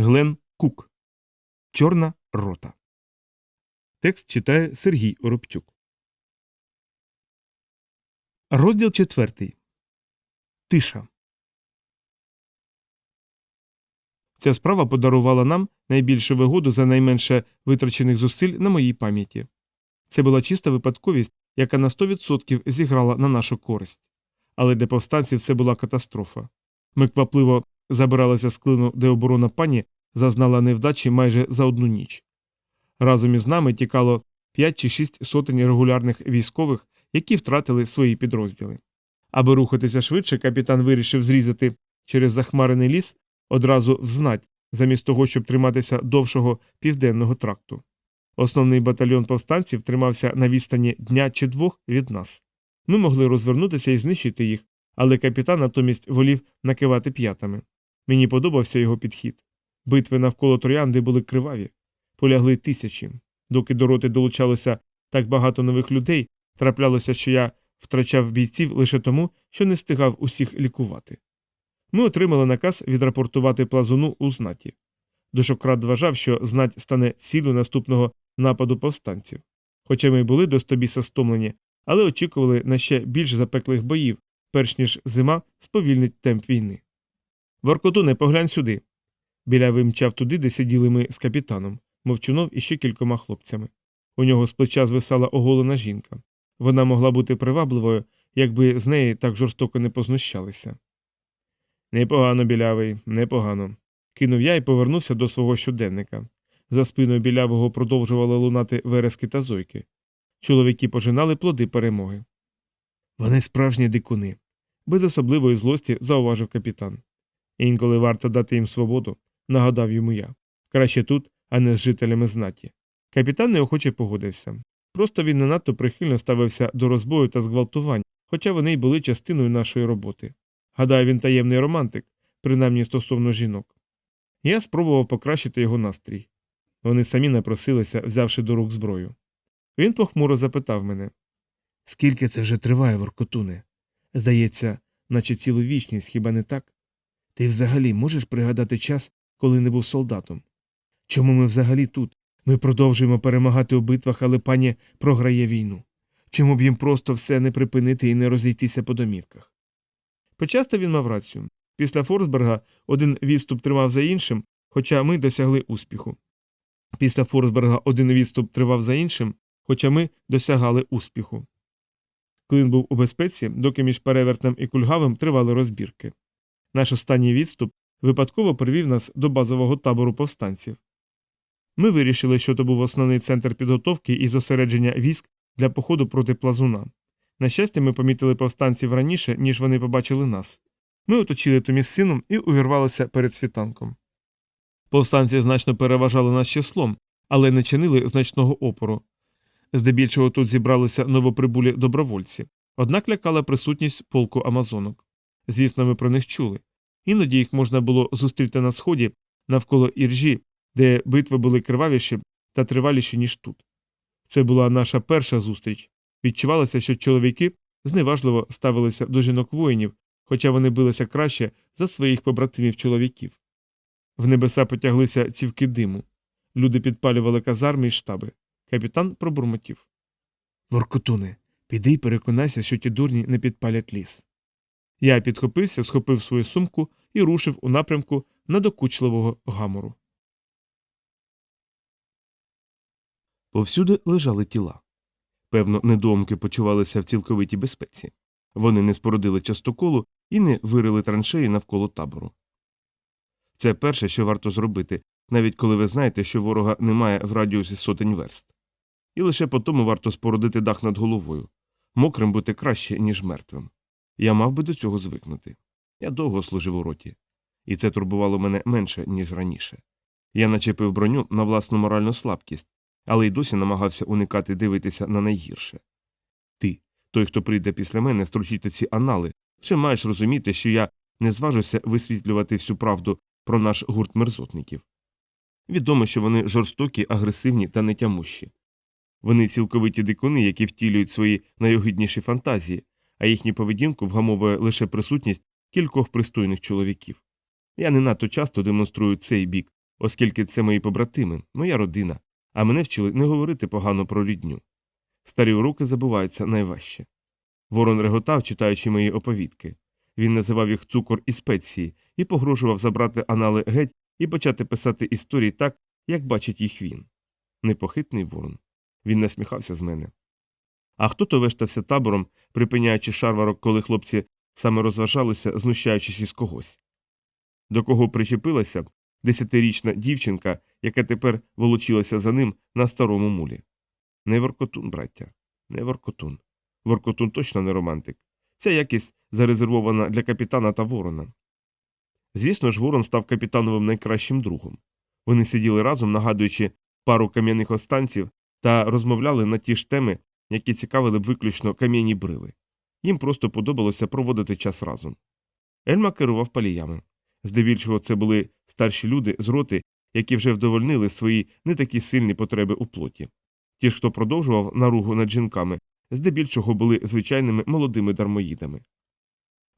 Глен Кук. Чорна рота. Текст читає Сергій Оробчук. Розділ четвертий. Тиша. Ця справа подарувала нам найбільшу вигоду за найменше витрачених зусиль на моїй пам'яті. Це була чиста випадковість, яка на 100% зіграла на нашу користь. Але для повстанців це була катастрофа. Ми квапливо забиралися з клину, де оборона пані зазнала невдачі майже за одну ніч. Разом із нами тікало 5 чи 6 сотень регулярних військових, які втратили свої підрозділи. Аби рухатися швидше, капітан вирішив зрізати через захмарений ліс одразу взнать, замість того, щоб триматися довшого південного тракту. Основний батальйон повстанців тримався на відстані дня чи двох від нас. Ми могли розвернутися і знищити їх, але капітан натомість волів накивати п'ятами. Мені подобався його підхід. Битви навколо троянди були криваві, полягли тисячі. Доки до роти долучалося так багато нових людей, траплялося, що я втрачав бійців лише тому, що не встигав усіх лікувати. Ми отримали наказ відрапортувати плазуну у знаті. Дошократ вважав, що знать стане ціллю наступного нападу повстанців. Хоча ми були до стобіса стомлені, але очікували на ще більш запеклих боїв, перш ніж зима сповільнить темп війни. Воркотуне, поглянь сюди. Білявий мчав туди, де сиділи ми з капітаном, мовчунов і ще кількома хлопцями. У нього з плеча звисала оголена жінка. Вона могла бути привабливою, якби з неї так жорстоко не познущалися. Непогано, білявий, непогано. кинув я і повернувся до свого щоденника. За спиною білявого продовжували лунати верески та зойки. Чоловіки пожинали плоди перемоги. Вони справжні дикуни, без особливої злості зауважив капітан. Інколи варто дати їм свободу, нагадав йому я. Краще тут, а не з жителями знаті. Капітан неохоче погодився. Просто він не надто прихильно ставився до розбою та зґвалтувань, хоча вони й були частиною нашої роботи. Гадаю, він таємний романтик, принаймні стосовно жінок. Я спробував покращити його настрій. Вони самі напросилися, взявши до рук зброю. Він похмуро запитав мене Скільки це вже триває, Воркотуне? Здається, наче цілу вічність, хіба не так? Ти взагалі можеш пригадати час, коли не був солдатом? Чому ми взагалі тут? Ми продовжуємо перемагати у битвах, але пані програє війну. Чому б їм просто все не припинити і не розійтися по домівках? Почасто він мав рацію. Після Форсберга один відступ тривав за іншим, хоча ми досягли успіху. Після Форсберга один відступ тривав за іншим, хоча ми досягали успіху. Клин був у безпеці, доки між перевертнем і кульгавим тривали розбірки. Наш останній відступ випадково привів нас до базового табору повстанців. Ми вирішили, що то був основний центр підготовки і зосередження військ для походу проти плазуна. На щастя, ми помітили повстанців раніше, ніж вони побачили нас. Ми оточили Томі з і увірвалися перед світанком. Повстанці значно переважали нас числом, але не чинили значного опору. Здебільшого тут зібралися новоприбулі добровольці, однак лякала присутність полку амазонок. Звісно, ми про них чули. Іноді їх можна було зустріти на сході навколо іржі, де битви були кривавіші та триваліші, ніж тут. Це була наша перша зустріч. Відчувалося, що чоловіки зневажливо ставилися до жінок воїнів, хоча вони билися краще за своїх побратимів чоловіків. В небеса потяглися цівки диму. Люди підпалювали казарми і штаби. Капітан пробурмотів. Воркотуне, піди й переконайся, що ті дурні не підпалять ліс. Я підхопився, схопив свою сумку і рушив у напрямку надокучливого гамору. Повсюди лежали тіла. Певно, недоумки почувалися в цілковитій безпеці. Вони не спорудили частоколу і не вирили траншеї навколо табору. Це перше, що варто зробити, навіть коли ви знаєте, що ворога немає в радіусі сотень верст. І лише по тому варто спорудити дах над головою. Мокрим бути краще, ніж мертвим. Я мав би до цього звикнути. Я довго служив у роті, і це турбувало мене менше, ніж раніше. Я начепив броню на власну моральну слабкість, але й досі намагався уникати дивитися на найгірше. Ти, той, хто прийде після мене, строчити ці анали, ще маєш розуміти, що я не зважуся висвітлювати всю правду про наш гурт мерзотників. Відомо, що вони жорстокі, агресивні та нетямущі. Вони цілковиті дикуни, які втілюють свої найогидніші фантазії, а їхню поведінку вгамовує лише присутність кількох пристойних чоловіків. Я не надто часто демонструю цей бік, оскільки це мої побратими, моя родина, а мене вчили не говорити погано про рідню. Старі уроки забуваються найважче. Ворон реготав, читаючи мої оповідки. Він називав їх цукор і спеції і погрожував забрати анали геть і почати писати історії так, як бачить їх він. Непохитний ворон. Він насміхався з мене. А хто то вештався табором, припиняючи шарварок, коли хлопці саме розважалися, знущаючись із когось. До кого причепилася десятирічна дівчинка, яка тепер волочилася за ним на старому мулі. Не воркотун, браття, не воркотун. Воркотун точно не романтик. Ця якість зарезервована для капітана та ворона. Звісно ж, ворон став капітановим найкращим другом. Вони сиділи разом, нагадуючи пару кам'яних останців, та розмовляли на ті ж теми, які цікавили б виключно кам'яні брили. Їм просто подобалося проводити час разом. Ельма керував паліями. Здебільшого це були старші люди з роти, які вже вдовольнили свої не такі сильні потреби у плоті. Ті ж, хто продовжував наругу над жінками, здебільшого були звичайними молодими дармоїдами.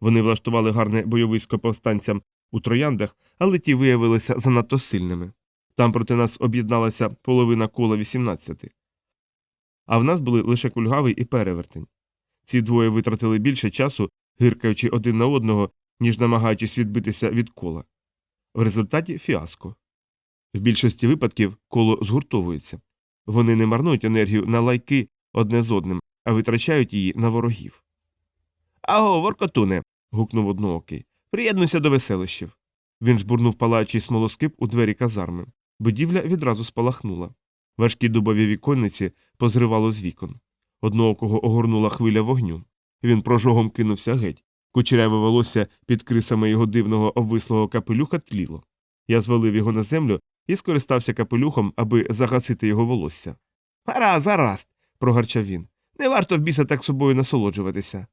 Вони влаштували гарне бойовисько повстанцям у трояндах, але ті виявилися занадто сильними. Там проти нас об'єдналася половина кола 18. А в нас були лише кульгавий і перевертень. Ці двоє витратили більше часу, гиркаючи один на одного, ніж намагаючись відбитися від кола. В результаті фіаско. В більшості випадків коло згуртовується. Вони не марнують енергію на лайки одне з одним, а витрачають її на ворогів. Аго, воркотуне. гукнув одноокий. Приєднуйся до веселищів. Він жбурнув палаючий смолоскип у двері казарми. Будівля відразу спалахнула. Важкі дубові віконниці позривало з вікон. Одноокого огорнула хвиля вогню. Він прожогом кинувся геть. Кучеряве волосся під крисами його дивного обвислого капелюха тліло. Я звалив його на землю і скористався капелюхом, аби загасити його волосся. Гаразд, гаразд, прогарчав він. Не варто в біса так собою насолоджуватися.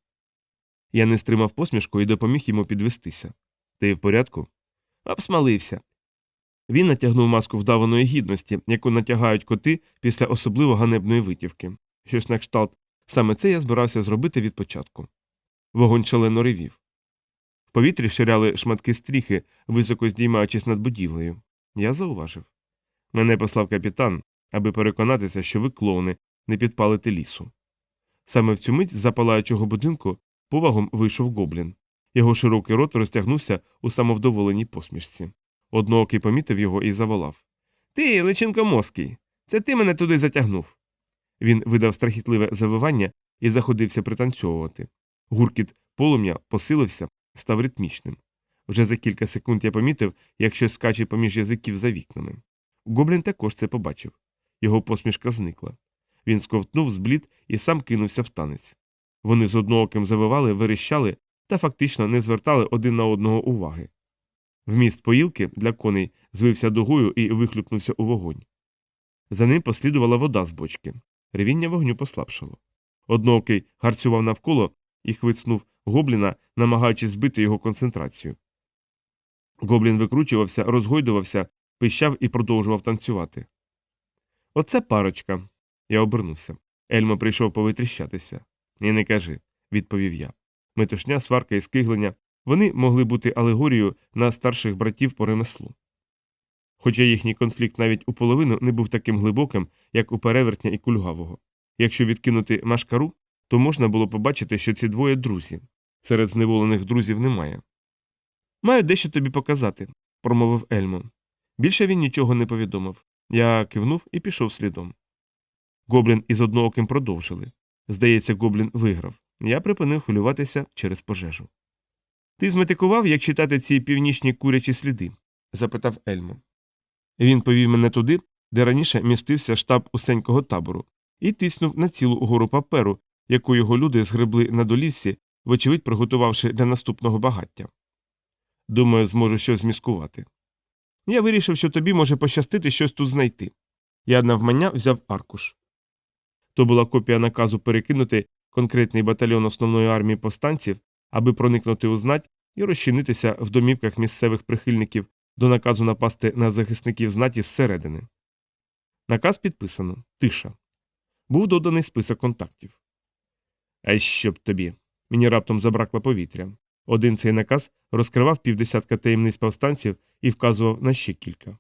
Я не стримав посмішку і допоміг йому підвестися. Ти в порядку? Обсмалився. Він натягнув маску вдаваної гідності, яку натягають коти після особливо ганебної витівки. Щось на кшталт. Саме це я збирався зробити від початку. Вогонь шалено ревів. В повітрі ширяли шматки стріхи, високо здіймаючись над будівлею. Я зауважив. Мене послав капітан, аби переконатися, що ви, клоуни, не підпалите лісу. Саме в цю мить з запалаючого будинку повагом вийшов гоблін. Його широкий рот розтягнувся у самовдоволеній посмішці. Одноокий помітив його і заволав Ти, личинко мозкий, це ти мене туди затягнув. Він видав страхітливе завивання і заходився пританцьовувати. Гуркіт полум'я посилився, став ритмічним. Вже за кілька секунд я помітив, як щось скаче поміж язиків за вікнами. Гоблін також це побачив. Його посмішка зникла. Він сковтнув зблід і сам кинувся в танець. Вони з однооким завивали, верещали та фактично не звертали один на одного уваги. Вміст поїлки для коней звився дугою і вихлюпнувся у вогонь. За ним послідувала вода з бочки. Ревіння вогню послабшало. Одноокий гарцював навколо і хвицнув гобліна, намагаючись збити його концентрацію. Гоблін викручувався, розгойдувався, пищав і продовжував танцювати. Оце парочка. Я обернувся. Ельмо прийшов повитріщатися. І не кажи, відповів я. Метушня, сварка і скиглення вони могли бути алегорією на старших братів по ремеслу. Хоча їхній конфлікт навіть у половину не був таким глибоким, як у перевертня і кульгавого. Якщо відкинути машкару, то можна було побачити, що ці двоє друзі. Серед зневолених друзів немає. Маю дещо тобі показати, промовив Ельмо. Більше він нічого не повідомив. Я кивнув і пішов слідом. Гоблін із однооким продовжили. Здається, гоблін виграв. Я припинив хвилюватися через пожежу. Ти зметикував, як читати ці північні курячі сліди? запитав Ельмо. Він повів мене туди, де раніше містився штаб усенького табору, і тиснув на цілу гору паперу, яку його люди згребли на доліссі, вочевидь приготувавши для наступного багаття. Думаю, зможу щось зміскувати. Я вирішив, що тобі може пощастити щось тут знайти. Я навмання взяв аркуш. То була копія наказу перекинути конкретний батальйон основної армії повстанців, аби проникнути у знать і розчинитися в домівках місцевих прихильників до наказу напасти на захисників знаті зсередини. Наказ підписано тиша. Був доданий список контактів. А що б тобі? Мені раптом забракло повітря. Один цей наказ розкривав півдесятка таємниць повстанців і вказував на ще кілька.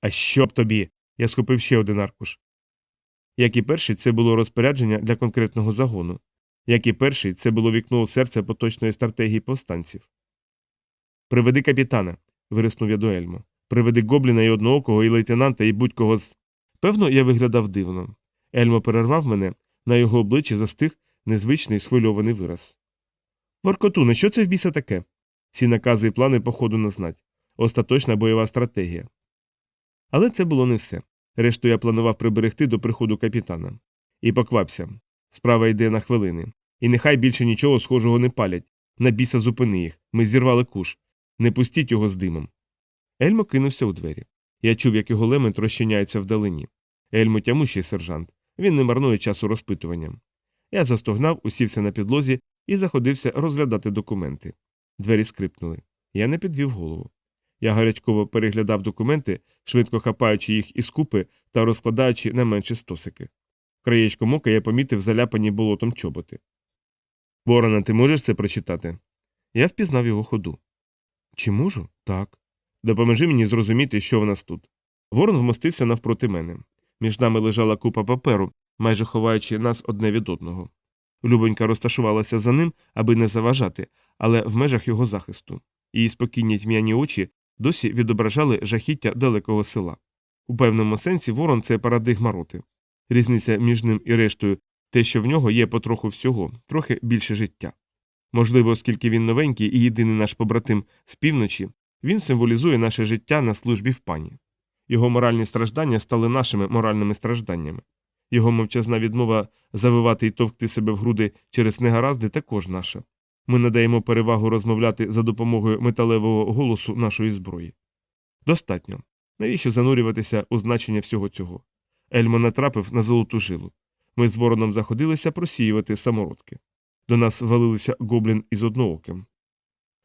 А що б тобі? Я схопив ще один аркуш. Як і перший, це було розпорядження для конкретного загону. Як і перший, це було вікно у серце поточної стратегії повстанців. Приведи капітана, вириснув я до Ельмо. Приведи гобліна і одноокого, і лейтенанта, і будь-кого з. Певно, я виглядав дивно. Ельмо перервав мене, на його обличчі застиг незвичний схвильований вираз. Воркотуне, що це в біса таке? Ці накази і плани походу на знать. Остаточна бойова стратегія. Але це було не все. Решту я планував приберегти до приходу капітана. І поквапся. Справа йде на хвилини. І нехай більше нічого схожого не палять. На біса зупини їх. Ми зірвали куш. Не пустіть його з димом. Ельмо кинувся у двері. Я чув, як його лемент розчиняється вдалині. Ельмо тямущий сержант. Він не марнує часу розпитуванням. Я застогнав, усівся на підлозі і заходився розглядати документи. Двері скрипнули. Я не підвів голову. Я гарячково переглядав документи, швидко хапаючи їх із купи та розкладаючи на менші стосики. Краєчком ока я помітив заляпані болотом чоботи. Ворона, ти можеш це прочитати? Я впізнав його ходу. Чи можу? Так. Допоможи мені зрозуміти, що в нас тут. Ворон вмостився навпроти мене. Між нами лежала купа паперу, майже ховаючи нас одне від одного. Любонька розташувалася за ним, аби не заважати, але в межах його захисту. Її спокійні тьмяні очі досі відображали жахіття далекого села. У певному сенсі ворон це парадигма роти. Різниця між ним і рештою те, що в нього є потроху всього, трохи більше життя. Можливо, оскільки він новенький і єдиний наш побратим з півночі, він символізує наше життя на службі в пані. Його моральні страждання стали нашими моральними стражданнями. Його мовчазна відмова завивати і товкти себе в груди через негаразди також наша. Ми надаємо перевагу розмовляти за допомогою металевого голосу нашої зброї. Достатньо. Навіщо занурюватися у значення всього цього? Ельмо натрапив на золоту жилу. Ми з вороном заходилися просіювати самородки. До нас валилися гоблін із однооким.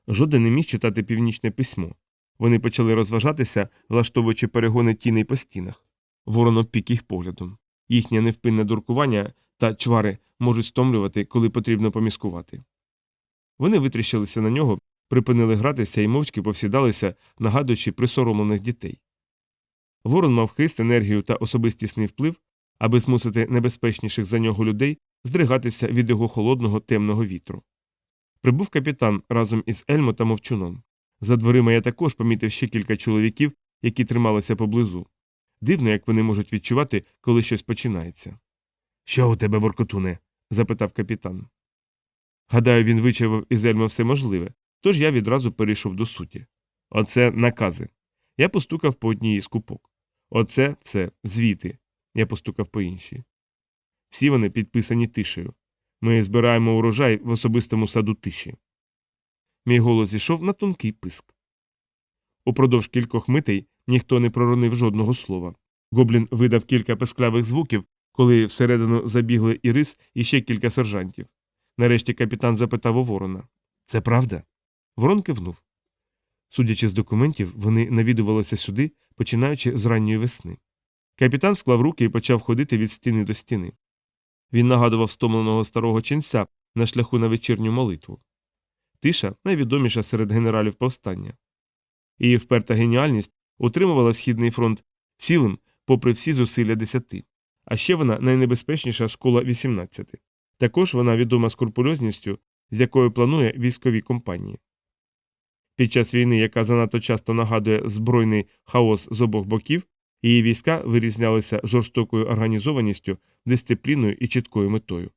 Жоден не міг читати північне письмо. Вони почали розважатися, влаштовуючи перегони тіней по стінах. Ворон обпік їх поглядом. Їхнє невпинне дуркування та чвари можуть стомлювати, коли потрібно поміскувати. Вони витріщилися на нього, припинили гратися і мовчки повсідалися, нагадуючи присоромлених дітей. Ворон мав хист, енергію та особистісний вплив, аби змусити небезпечніших за нього людей здригатися від його холодного темного вітру. Прибув капітан разом із Ельмо та мовчуном. За дверима я також помітив ще кілька чоловіків, які трималися поблизу. Дивно, як вони можуть відчувати, коли щось починається. Що у тебе, воркотуне? запитав капітан. Гадаю, він вичавив із Ельмо все можливе, тож я відразу перейшов до суті. Оце накази. Я постукав по одній із купок. Оце це звіти. Я постукав по іншій. Всі вони підписані тишею. Ми збираємо урожай в особистому саду тиші. Мій голос зійшов на тонкий писк. Упродовж кількох митей ніхто не проронив жодного слова. Гоблін видав кілька песклявих звуків, коли всередину забігли Ірис і ще кілька сержантів. Нарешті капітан запитав у ворона Це правда? Ворон кивнув. Судячи з документів, вони навідувалися сюди, починаючи з ранньої весни. Капітан склав руки і почав ходити від стіни до стіни. Він нагадував стомленого старого ченця на шляху на вечірню молитву. Тиша найвідоміша серед генералів повстання. Її вперта геніальність утримувала Східний фронт цілим, попри всі зусилля десяти. А ще вона найнебезпечніша з кола 18. Також вона відома скрупульозністю, з якою планує військові компанії. Під час війни, яка занадто часто нагадує збройний хаос з обох боків, її війська вирізнялися жорстокою організованістю, дисципліною і чіткою метою.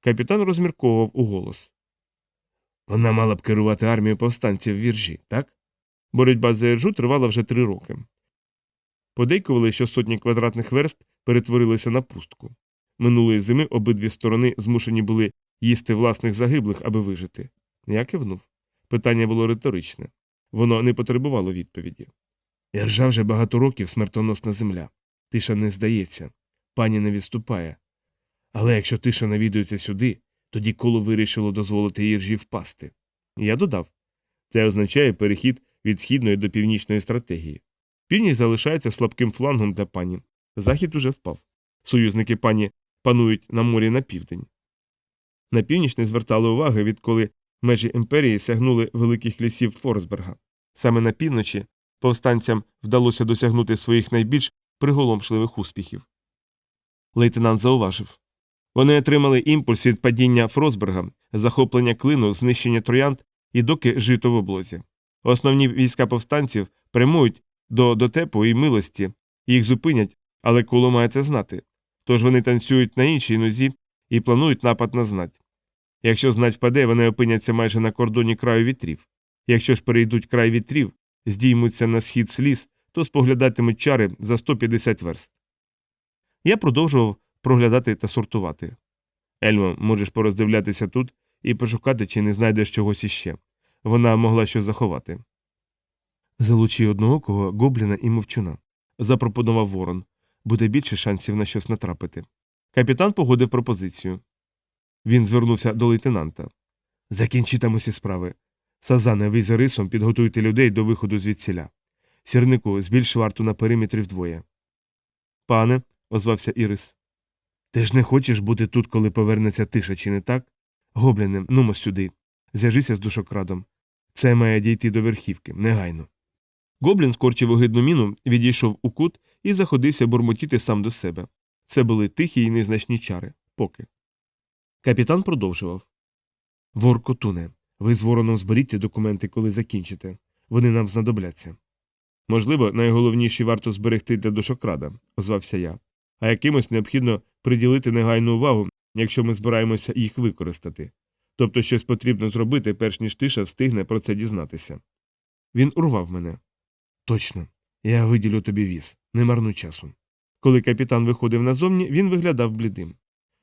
Капітан розмірковував у голос. Вона мала б керувати армією повстанців в віржі, так? Боротьба за іржу тривала вже три роки. Подейкували, що сотні квадратних верст перетворилися на пустку. Минулої зими обидві сторони змушені були їсти власних загиблих, аби вижити. Я кивнув. Питання було риторичне. Воно не потребувало відповіді. Іржа вже багато років смертоносна земля. Тиша не здається, пані не відступає. Але якщо тиша навідується сюди, тоді коло вирішило дозволити іржі впасти. Я додав це означає перехід від східної до північної стратегії. Північ залишається слабким флангом для пані. Захід уже впав. Союзники пані панують на морі на південь. На північ не звертали уваги, відколи межі імперії сягнули великих лісів Форсберга. Саме на півночі повстанцям вдалося досягнути своїх найбільш приголомшливих успіхів. Лейтенант зауважив вони отримали імпульс від падіння Фросберга, захоплення клину, знищення троянд і доки жито в облозі. Основні війська повстанців прямують до дотепу і милості, їх зупинять, але коло має це знати. Тож вони танцюють на іншій нозі і планують напад на знать. Якщо знать впаде, вони опиняться майже на кордоні краю вітрів. Якщо ж перейдуть край вітрів, здіймуться на схід сліз, то споглядатимуть чари за 150 верст. Я продовжував проглядати та сортувати. Ельмо, можеш пороздивлятися тут і пошукати, чи не знайдеш чогось іще. Вона могла щось заховати. Залучи одноокого гобліна і мовчуна, запропонував ворон. Буде більше шансів на щось натрапити. Капітан погодив пропозицію. Він звернувся до лейтенанта. Закінчи там усі справи. Сазане, ви за рисом підготуйте людей до виходу звідсіля. Сірнику, збільш варту на периметрі вдвоє. Пане, озвався Ірис. Ти ж не хочеш бути тут, коли повернеться тиша, чи не так? Гобліне, нумо сюди. Зв'яжися з душокрадом. Це має дійти до верхівки, негайно. Гоблін скорчив огидну міну, відійшов у кут і заходився бурмотіти сам до себе. Це були тихі й незначні чари, поки. Капітан продовжував Воркотуне, ви з вороном зберіть документи, коли закінчите. Вони нам знадобляться. Можливо, найголовніші варто зберегти для душокрада, озвався я, а якимось необхідно приділити негайну увагу, якщо ми збираємося їх використати. Тобто щось потрібно зробити, перш ніж тиша встигне про це дізнатися. Він урвав мене. Точно, я виділю тобі віз, не марнуй часу. Коли капітан виходив назовні, він виглядав блідим.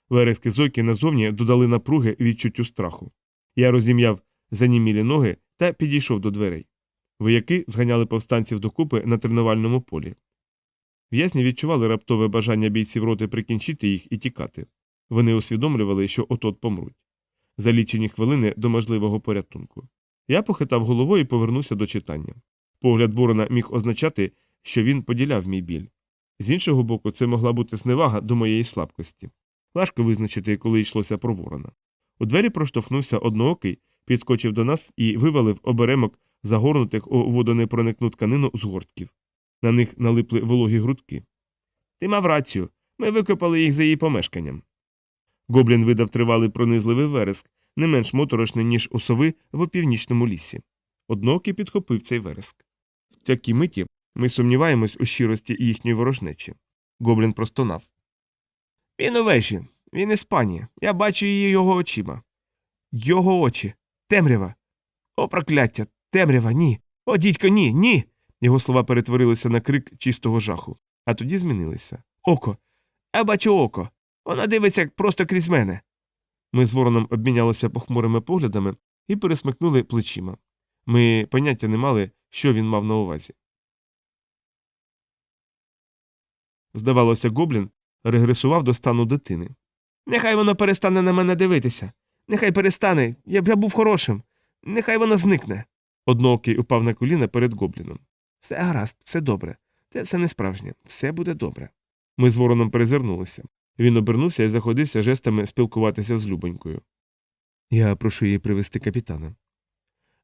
Верески зойки назовні додали напруги відчуттю страху. Я розім'яв занімілі ноги та підійшов до дверей. Вояки зганяли повстанців докупи на тренувальному полі. В'язні відчували раптове бажання бійців роти прикінчити їх і тікати. Вони усвідомлювали, що отот помруть. За лічені хвилини до можливого порятунку. Я похитав головою і повернувся до читання. Погляд ворона міг означати, що він поділяв мій біль. З іншого боку, це могла бути зневага до моєї слабкості. Важко визначити, коли йшлося про ворона. У двері проштовхнувся одноокий, підскочив до нас і вивалив оберемок загорнутих у водонепроникну тканину з гортків. На них налипли вологі грудки. Ти мав рацію. Ми викопали їх за її помешканням. Гоблін видав тривалий пронизливий вереск, не менш моторошний, ніж у сови в опівнічному лісі. Одноокий підхопив цей вереск. В такій миті ми сумніваємось у щирості їхньої ворожнечі. Гоблін простонав. Він у вежі, він із пані. Я бачу її його очима. Його очі. Темрява. О, прокляття! Темрява, ні. О, дідько, ні, ні. Його слова перетворилися на крик чистого жаху, а тоді змінилися. Око. Я бачу око. Вона дивиться просто крізь мене. Ми з вороном обмінялися похмурими поглядами і пересмикнули плечима. Ми поняття не мали, що він мав на увазі. Здавалося, гоблін регресував до стану дитини. Нехай воно перестане на мене дивитися. Нехай перестане, я б я був хорошим. Нехай воно зникне. Одноокий упав на коліна перед гобліном. Все гаразд, все добре. Це все не справжнє, все буде добре. Ми з вороном перезирнулися. Він обернувся і заходився жестами спілкуватися з Любонькою. Я прошу її привезти капітана.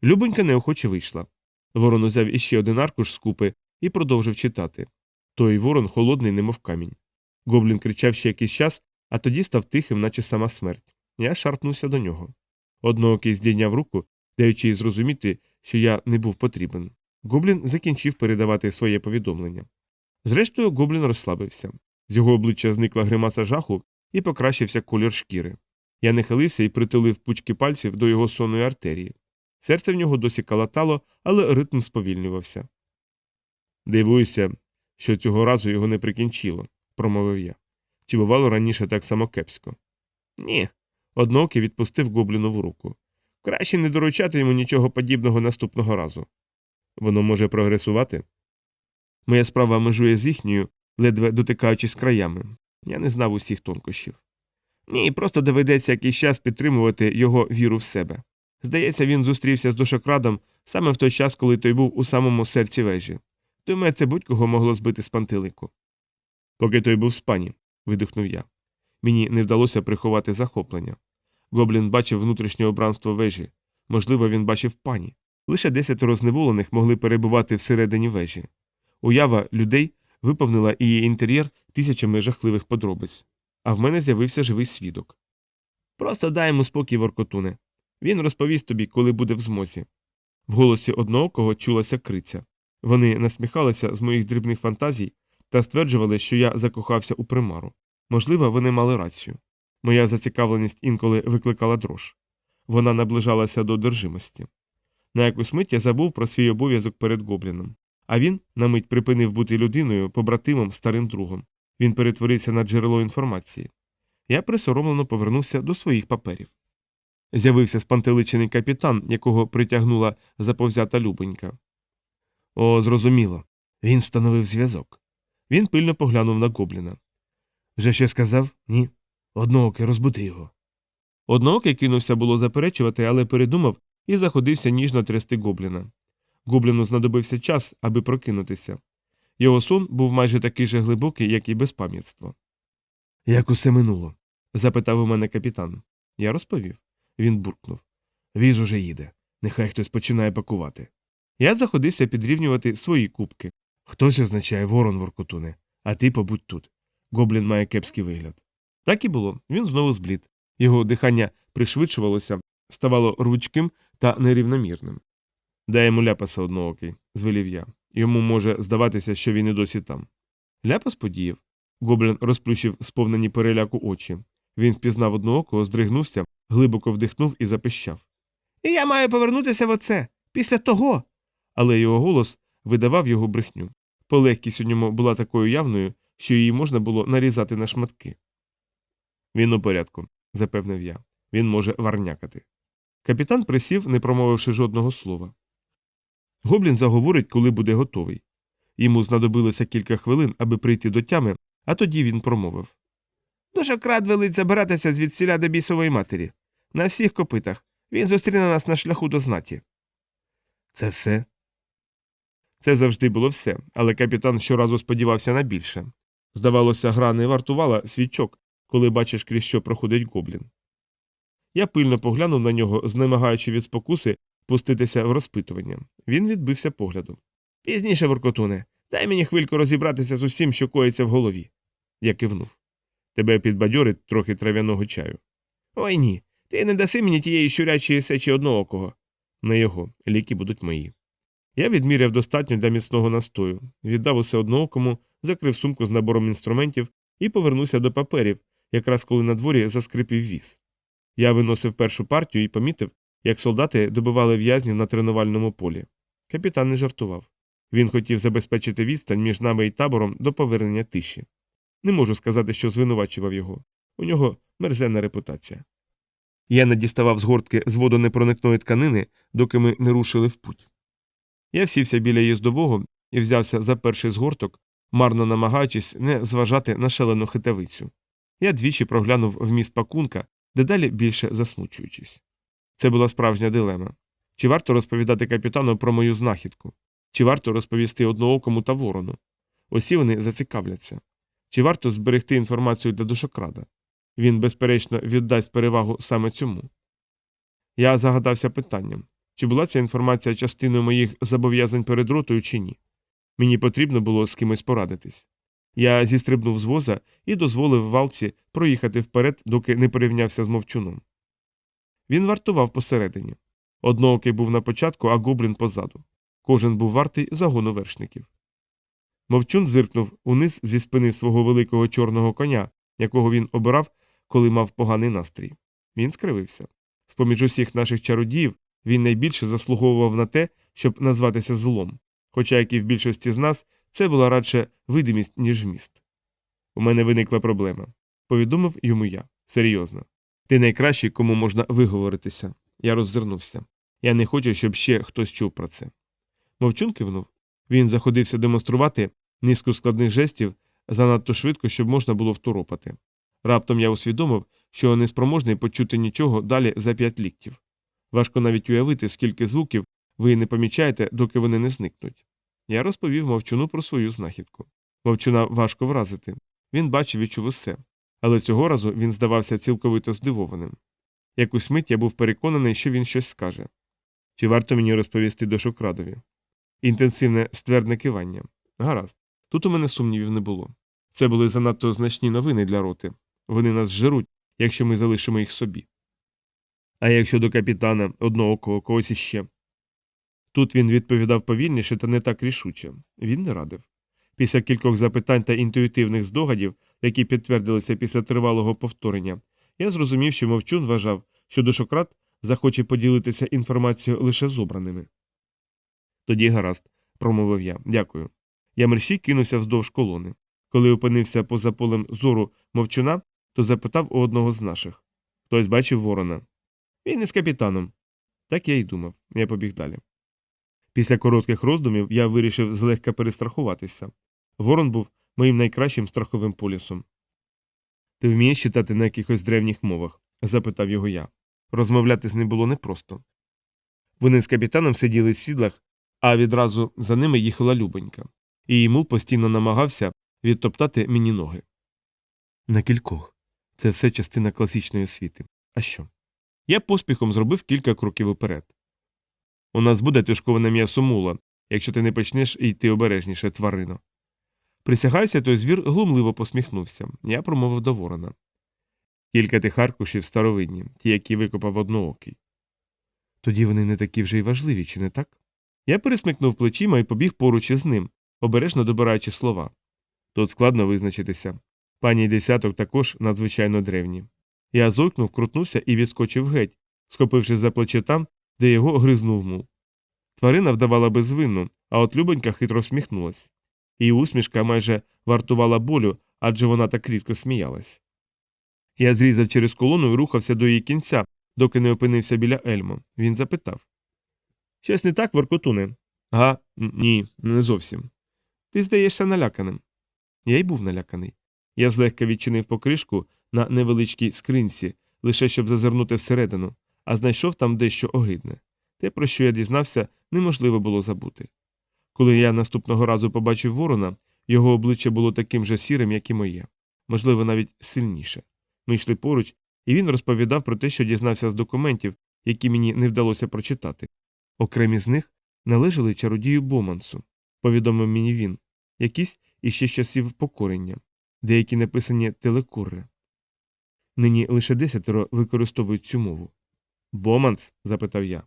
Любонька неохоче вийшла. Ворон узяв іще один аркуш з купи і продовжив читати. Той ворон холодний, немов камінь. Гоблін кричав ще якийсь час, а тоді став тихим, наче сама смерть. Я шарпнувся до нього. Одноокий здійняв руку, даючи їй зрозуміти, що я не був потрібен. Гоблін закінчив передавати своє повідомлення. Зрештою, гоблін розслабився. З його обличчя зникла гримаса жаху і покращився колір шкіри. Я нахилився і притулив пучки пальців до його сонної артерії. Серце в нього досі калатало, але ритм сповільнювався. Дивуюся, що цього разу його не прикінчило, промовив я. Чи бувало раніше так само кепсько? Ні. Одноокий відпустив гоблінову руку. Краще не доручати йому нічого подібного наступного разу. Воно може прогресувати? Моя справа межує з їхньою, ледве дотикаючись краями. Я не знав усіх тонкощів. Ні, просто доведеться якийсь час підтримувати його віру в себе. Здається, він зустрівся з душокрадом саме в той час, коли той був у самому серці вежі. Думаю, це будь-кого могло збити з пантелику. Поки той був в спані, видихнув я. Мені не вдалося приховати захоплення. Гоблін бачив внутрішнє обранство вежі. Можливо, він бачив пані. Лише десятеро зневолених могли перебувати всередині вежі. Уява людей виповнила її інтер'єр тисячами жахливих подробиць, а в мене з'явився живий свідок. Просто дай йому спокій, Воркотуне. Він розповість тобі, коли буде в змозі. В голосі одноокого чулася криця. Вони насміхалися з моїх дрібних фантазій та стверджували, що я закохався у примару. Можливо, вони мали рацію. Моя зацікавленість інколи викликала дрож. Вона наближалася до одержимості. На якусь мить я забув про свій обов'язок перед гобліном, а він на мить припинив бути людиною, побратимом, старим другом. Він перетворився на джерело інформації. Я присоромлено повернувся до своїх паперів. З'явився спантеличений капітан, якого притягнула заповзята любонька. О, зрозуміло. Він становив зв'язок. Він пильно поглянув на гобліна. Вже що сказав? Ні. Одноокий, розбуди його. Одноокий кинувся було заперечувати, але передумав і заходився ніжно трясти гобліна. Гобліну знадобився час, аби прокинутися. Його сон був майже такий же глибокий, як і безпам'ятство. Як усе минуло? запитав у мене капітан. Я розповів. Він буркнув. Віз уже їде. Нехай хтось починає пакувати. Я заходився підрівнювати свої кубки. Хтось означає ворон воркотуне, а ти побудь тут. Гоблін має кепський вигляд. Так і було. Він знову зблід. Його дихання пришвидшувалося, ставало рвучким та нерівномірним. Дай йому ляпаса одноокий, звелів я. Йому може здаватися, що він і досі там. Ляпас подіяв. Гоблін розплющив сповнені переляку очі. Він впізнав одноокого, здригнувся, глибоко вдихнув і запищав. І я маю повернутися в оце, після того. Але його голос видавав його брехню. Полегкість у ньому була такою явною, що її можна було нарізати на шматки. Він у порядку, запевнив я. Він може варнякати. Капітан присів, не промовивши жодного слова. Гоблін заговорить, коли буде готовий. Йому знадобилося кілька хвилин, аби прийти до тями, а тоді він промовив Дошокрад велить забиратися звідсіля до бісової матері. На всіх копитах. Він зустріне нас на шляху до знаті. Це все. Це завжди було все, але капітан щоразу сподівався на більше. Здавалося, гра не вартувала свічок, коли бачиш, крізь що проходить гоблін. Я пильно поглянув на нього, знемагаючи від спокуси пуститися в розпитування. Він відбився погляду. Пізніше, Воркотуне, дай мені хвильку розібратися з усім, що коїться в голові. Я кивнув. Тебе підбадьорить трохи трав'яного чаю. Ой ні. Ти не даси мені тієї щурячої сечі одноокого. Не його, ліки будуть мої. Я відміряв достатньо для міцного настою, віддав усе одноокому, закрив сумку з набором інструментів і повернувся до паперів, якраз коли на дворі заскрипів віз. Я виносив першу партію і помітив, як солдати добивали в'язнів на тренувальному полі. Капітан не жартував. Він хотів забезпечити відстань між нами і табором до повернення тиші. Не можу сказати, що звинувачував його. У нього мерзенна репутація. Я не діставав з гортки з водонепроникної тканини, доки ми не рушили в путь. Я сівся біля їздового і взявся за перший згорток, марно намагаючись не зважати на шалену хитавицю. Я двічі проглянув вміст пакунка, дедалі більше засмучуючись. Це була справжня дилема. Чи варто розповідати капітану про мою знахідку? Чи варто розповісти одноокому та ворону? Усі вони зацікавляться. Чи варто зберегти інформацію для душокрада? Він, безперечно, віддасть перевагу саме цьому. Я загадався питанням чи була ця інформація частиною моїх зобов'язань перед ротою, чи ні. Мені потрібно було з кимось порадитись. Я зістрибнув з воза і дозволив валці проїхати вперед, доки не порівнявся з мовчуном. Він вартував посередині. Одноокий був на початку, а гоблін позаду. Кожен був вартий загону вершників. Мовчун зиркнув униз зі спини свого великого чорного коня, якого він обирав, коли мав поганий настрій. Він скривився. З поміж усіх наших чародіїв він найбільше заслуговував на те, щоб назватися злом, хоча, як і в більшості з нас, це була радше видимість, ніж вміст. У мене виникла проблема. Повідомив йому я. Серйозно. Ти найкращий, кому можна виговоритися. Я роззирнувся. Я не хочу, щоб ще хтось чув про це. Мовчун кивнув. Він заходився демонструвати низку складних жестів занадто швидко, щоб можна було второпати. Раптом я усвідомив, що неспроможний почути нічого далі за п'ять ліктів. Важко навіть уявити, скільки звуків ви не помічаєте, доки вони не зникнуть. Я розповів мовчуну про свою знахідку. Мовчуна важко вразити. Він бачив відчув усе. Але цього разу він здавався цілковито здивованим. Якусь мить я був переконаний, що він щось скаже. Чи варто мені розповісти Дошокрадові? Інтенсивне ствердне кивання. Гаразд. Тут у мене сумнівів не було. Це були занадто значні новини для роти. Вони нас жируть, якщо ми залишимо їх собі. А якщо до капітана одноокого когось іще. Тут він відповідав повільніше та не так рішуче. Він не радив. Після кількох запитань та інтуїтивних здогадів, які підтвердилися після тривалого повторення, я зрозумів, що мовчун вважав, що Дошократ захоче поділитися інформацією лише з обраними. Тоді гаразд, промовив я. Дякую. Я мерщій кинувся вздовж колони. Коли опинився поза полем зору мовчуна, то запитав у одного з наших хтось бачив ворона. Він із капітаном. Так я й думав. Я побіг далі. Після коротких роздумів я вирішив злегка перестрахуватися. Ворон був моїм найкращим страховим полісом. Ти вмієш читати на якихось древніх мовах? запитав його я. Розмовляти з ним було непросто. Вони з капітаном сиділи в сідлах, а відразу за ними їхала Любонька, і йому постійно намагався відтоптати мені ноги. На кількох. Це все частина класичної освіти. А що? Я поспіхом зробив кілька кроків уперед. У нас буде тишковане м'ясо мула, якщо ти не почнеш йти обережніше, тварино. Присягайся, той звір глумливо посміхнувся. Я промовив до ворона. Кілька тих аркушів старовинні, ті, які викопав одноокий. Тоді вони не такі вже й важливі, чи не так? Я пересмикнув плечима і побіг поруч із ним, обережно добираючи слова. Тут складно визначитися. Пані десяток також надзвичайно древні. Я зойкнув, крутнувся і відскочив геть, схопивши за плече там, де його гризнув мул. Тварина вдавала безвинну, а от Любонька хитро всміхнулась. Її усмішка майже вартувала болю, адже вона так рідко сміялась. Я зрізав через колону і рухався до її кінця, доки не опинився біля Ельмо. Він запитав Щось не так, Воркотуне? Га, ні, не зовсім. Ти здаєшся наляканим. Я й був наляканий. Я злегка відчинив покришку на невеличкій скринці, лише щоб зазирнути всередину, а знайшов там дещо огидне. Те, про що я дізнався, неможливо було забути. Коли я наступного разу побачив ворона, його обличчя було таким же сірим, як і моє, можливо, навіть сильніше. Ми йшли поруч, і він розповідав про те, що дізнався з документів, які мені не вдалося прочитати. Окремі з них належали чародію Бомансу, повідомив мені він, якісь іще часів покорення, деякі написані телекурре. Нині лише десятеро використовують цю мову. Боманс? запитав я.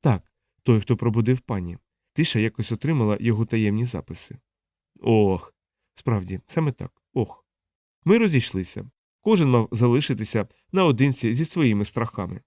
Так, той, хто пробудив пані. Тиша якось отримала його таємні записи. Ох. Справді, саме так. Ох. Ми розійшлися. Кожен мав залишитися наодинці зі своїми страхами.